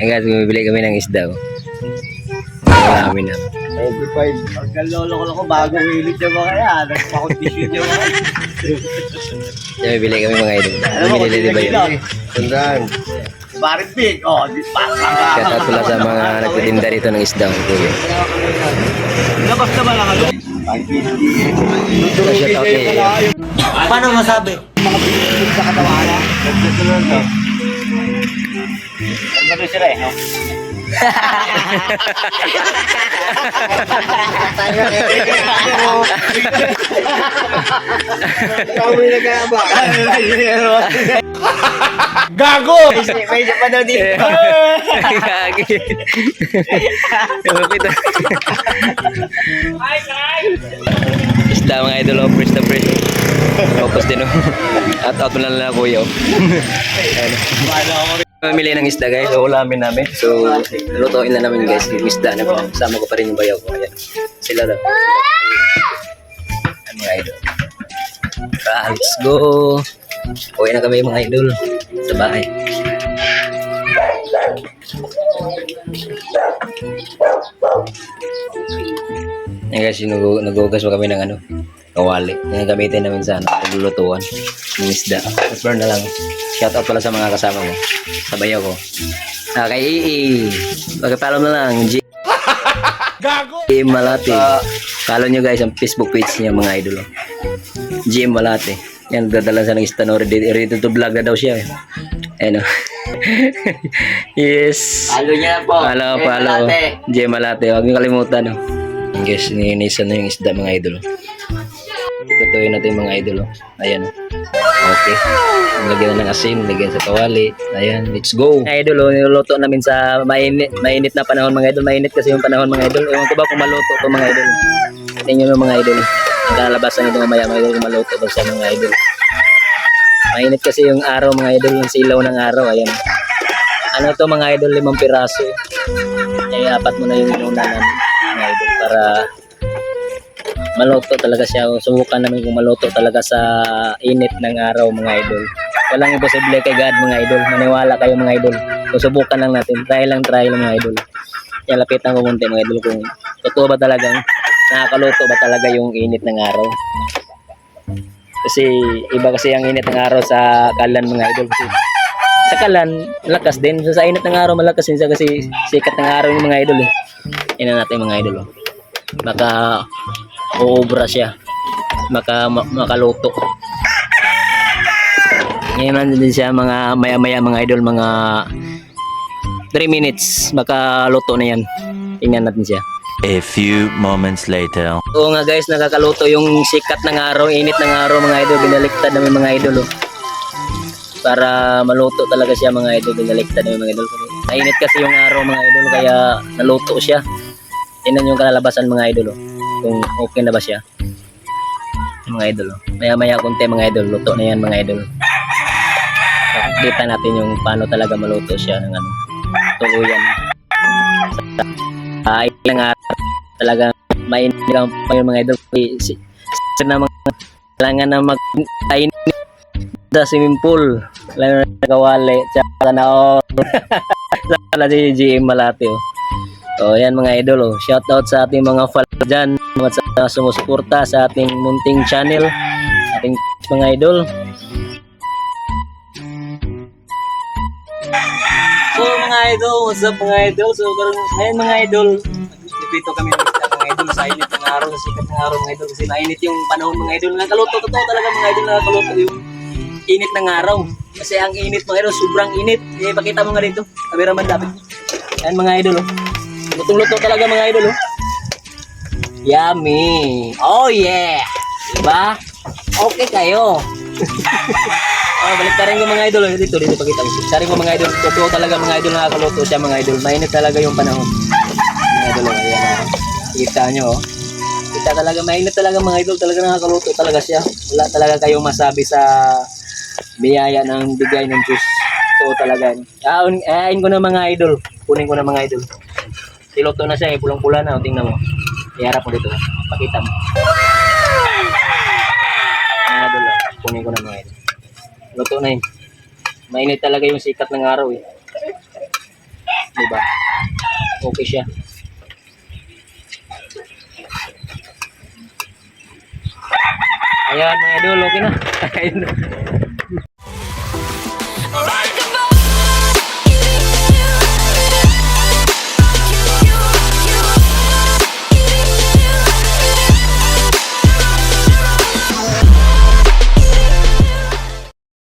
Ay guys, bumibili kami ng isda. Oh. Wala kami na. 95. Pagkalolo ko lang ko, bagong hilig niya ba kaya? Nagpakondisyon niya ba kaya? Bibili kami mga idol. Alam mo, di ba yun? Sandaan. Barit big. Oh, di pa. Shout out pala sa mga nagtitinda rito ng isda. oh, kuya. Labas na ba lang ano? Shout out kay Paano masabi? Mga pinipig sa katawan na. Ano sila eh? no? Kami na kaya ba? Gago! May pa daw dito. Gagi. Isda mga idol, fresh na fresh. Focus din oh. At out na lang kuya. oh. Ayan. Mamili ng isda guys, so ulamin namin. So, lutuin na namin guys yung isda na. Kasama ko pa rin yung bayaw ko. Ayan. Sila daw. Ayan mga idol. Ah, let's go. Uwi na kami mga idol sa bahay. Yan guys, nagugas pa kami ng ano, kawali. Yan ang gamitin namin sa ano, paglulutuan ng isda. Burn na lang. Shout out pala sa mga kasama ko. Sa bayaw ko. Ah, kay Ii. Pagkapalo na lang. G. Gago! GM Malate. Follow nyo guys ang Facebook page niya mga idol. oh. GM Malate. Yan, dadala sa ng isda no. Ready, ready to vlog na daw siya. Eh. Ayan o. yes. Halo niya po. Palo, Eh, palo. Malate. Huwag niyo kalimutan. No? Yung guys, ninisan na yung isda mga idol. Tutuyin natin mga idol. oh. Ayan. Okay. Lagyan na ng asin, lagyan sa kawali. Ayan, let's go. Mga idol, oh, niluluto namin sa mainit, mainit na panahon mga idol. Mainit kasi yung panahon mga idol. Ewan ko ba kung maluto to mga idol. Tingnan nyo mga idol. Ang kalalabasan nito mamaya mga idol kung maluto to sa mga idol. Mainit kasi yung araw mga idol, yung silaw ng araw. Ayan. Ano to mga idol, limang piraso. Eh, apat mo na yung inuna namin mga idol para maluto talaga siya. Subukan namin kung maluto talaga sa init ng araw mga idol. Walang imposible kay God mga idol. Maniwala kayo mga idol. Kung subukan lang natin. Try lang, try lang mga idol. Kaya lapitan ko konti mga idol kung totoo ba talagang nakakaluto ba talaga yung init ng araw. Kasi iba kasi ang init ng araw sa kalan mga idol. Kasi sa kalan, malakas din. So, sa init ng araw, malakas din kasi sikat ng araw yung mga idol eh. Ina natin mga idol. Oh. Baka uubra siya. Baka ma- makaluto. Ngayon nandun din siya mga maya-maya mga idol, mga 3 minutes. Baka luto na yan. Tingnan natin siya. A few moments later. Oo nga guys, nakakaluto yung sikat ng araw, init ng araw mga idol, binaliktad namin mga idol oh. Para maluto talaga siya mga idol, binaliktad namin mga idol. Mainit kasi yung araw mga idol, kaya naluto siya. Tingnan yung kalalabasan mga idol oh. Kung okay na ba siya. Mga idol oh. Maya maya konti mga idol, luto na yan mga idol. Kita natin yung paano talaga maluto siya ng ano, tuluyan. Ay, ng araw talaga mainit ang pa yung mga idol si, si na mga kailangan na mag kain sa swimming pool lalo na kawali tsaka na all sana si GM Malate oh. so yan mga idol oh. shout out sa ating mga fan dyan sa sumusuporta sa ating munting channel ating mga idol So mga idol, what's up mga idol? So karon ngayon mga idol, dito kami mga idol sa init ng araw, sa sikat ng araw mga idol kasi mainit yung panahon mga idol. Nakaluto totoo talaga mga idol, nakaluto yung init ng araw. Kasi ang init mga idol, sobrang init. Eh, pakita mo nga dito. Cameraman dapat. Ayan mga idol oh. Lutong-luto talaga mga idol oh. Yummy! Oh yeah! Diba? Okay kayo. Ah, balik rin ko mga idol. Dito, dito pakita mo. Sarin ko mga idol. Totoo talaga mga idol nakakaluto siya mga idol. Mainit talaga yung panahon. Mga idol, oh, ayan. ah. Kita nyo, oh. Kita talaga, mainit talaga mga idol. Talaga nakakaluto talaga siya. Wala talaga kayong masabi sa biyaya ng bigay ng Diyos. Totoo talaga. Aun, ayin ko na mga idol. Kunin ko na mga idol. Siluto na siya eh. Pulang-pula na. oh. Tingnan mo. Iharap mo dito. Pakita mo. Mga oh. kunin ko na mga idol. Luto na yun. Mainit talaga yung sikat ng araw eh. ba? Okay siya. Ayan mga idol, okay na.